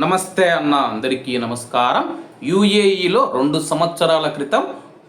నమస్తే అన్న అందరికీ నమస్కారం. యుఏఈలో రెండు సంవత్సరాల క్రితం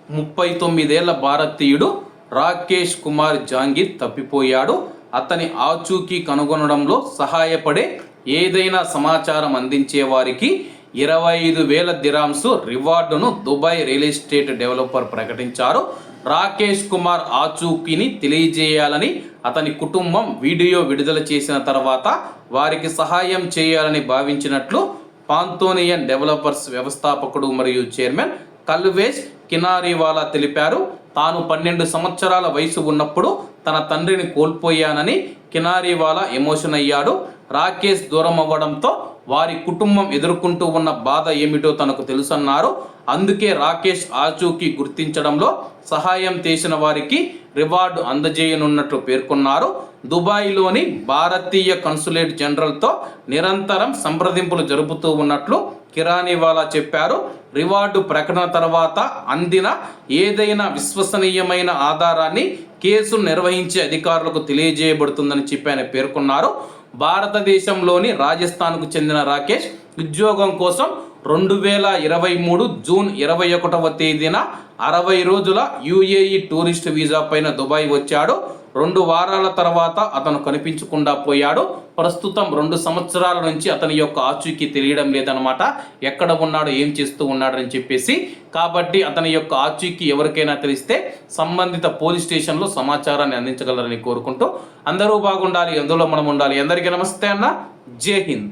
ముప్పై తొమ్మిదేళ్ళ భారతీయుడు రాకేష్ కుమార్ జాంగీర్ తప్పిపోయాడు. అతని ఆచూకీ కనుగొనడంలో సహాయపడే ఏదైనా సమాచారం అందించే వారికి ఇరవై ఐదు వేల దిరామ్స్ రివార్డును దుబాయ్ రియల్ ఎస్టేట్ డెవలపర్ ప్రకటించారు. రాకేష్ కుమార్ ఆచూకీని తెలియజేయాలని అతని కుటుంబం వీడియో విడుదల చేసిన తర్వాత వారికి సహాయం చేయాలని భావించినట్లు పాంతోనియన్ డెవలపర్స్ వ్యవస్థాపకుడు మరియు చైర్మన్ కల్వేష్ కినారీవాలా తెలిపారు. తాను పన్నెండు సంవత్సరాల వయసు ఉన్నప్పుడు తన తండ్రిని కోల్పోయానని కినారీవాలా ఎమోషన్ అయ్యాడు. రాకేష్ దూరం అవ్వడంతో వారి కుటుంబం ఎదుర్కొంటూ ఉన్న బాధ ఏమిటో తనకు తెలుసన్నారు. అందుకే రాకేష్ ఆచూకీ గుర్తించడంలో సహాయం చేసిన వారికి రివార్డు అందజేయనున్నట్లు పేర్కొన్నారు. దుబాయ్లోని భారతీయ కన్సులేట్ జనరల్తో నిరంతరం సంప్రదింపులు జరుపుతూ ఉన్నట్లు కిరాణివాలా చెప్పారు. రివార్డు ప్రకటన తర్వాత అందిన ఏదైనా విశ్వసనీయమైన ఆధారాన్ని కేసు నిర్వహించే అధికారులకు తెలియజేయబడుతుందని చెప్పి ఆయన పేర్కొన్నారు. భారతదేశంలోని రాజస్థాన్కు చెందిన రాకేష్ ఉద్యోగం కోసం రెండు వేల ఇరవై మూడు జూన్ ఇరవై ఒకటవ తేదీన అరవై రోజుల యుఏఈ టూరిస్ట్ వీసా పైన దుబాయ్ వచ్చాడు. రెండు వారాల తర్వాత అతను కనిపించకుండా పోయాడు. ప్రస్తుతం రెండు సంవత్సరాల నుంచి అతని యొక్క ఆచూకీ తెలియడం లేదనమాట ఎక్కడ ఉన్నాడు ఏం చేస్తూ ఉన్నాడని చెప్పేసి. కాబట్టి అతని యొక్క ఆచూకీ ఎవరికైనా తెలిస్తే సంబంధిత పోలీస్ స్టేషన్లో సమాచారాన్ని అందించగలరని కోరుకుంటూ అందరూ బాగుండాలి అందులో మనం ఉండాలి. అందరికీ నమస్తే అన్న. జై హింద్.